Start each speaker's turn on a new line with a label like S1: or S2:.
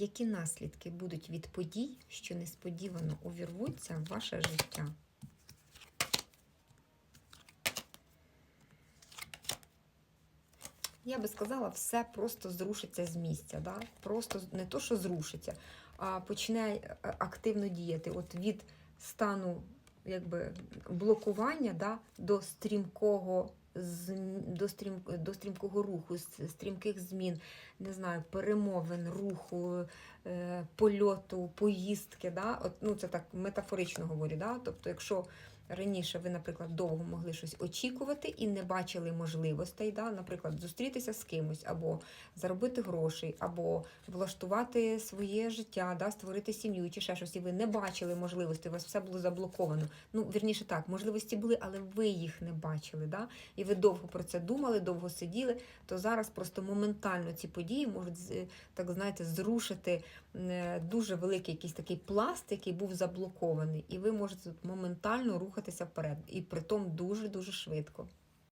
S1: Які наслідки будуть від подій, що несподівано увірвуться в ваше життя? Я би сказала, все просто зрушиться з місця. Да? Просто не то, що зрушиться, а почне е, активно діяти. От від стану якби, блокування да, до стрімкого до, стрім, до стрімкого руху, стрімких змін, не знаю, перемовин, руху, е, польоту, поїздки. Да? От, ну, це так метафорично говорю. Да? Тобто, якщо раніше ви, наприклад, довго могли щось очікувати і не бачили можливостей, да? наприклад, зустрітися з кимось, або заробити грошей, або влаштувати своє життя, да? створити сім'ю чи ще щось, і ви не бачили можливостей, у вас все було заблоковано. Ну, вірніше так, можливості були, але ви їх не бачили. Да? І ви довго про це думали, довго сиділи, то зараз просто моментально ці події можуть так знаєте, зрушити е, дуже великий якийсь такий пласт, який був заблокований, і ви можете моментально рухатися вперед. І притом дуже-дуже швидко.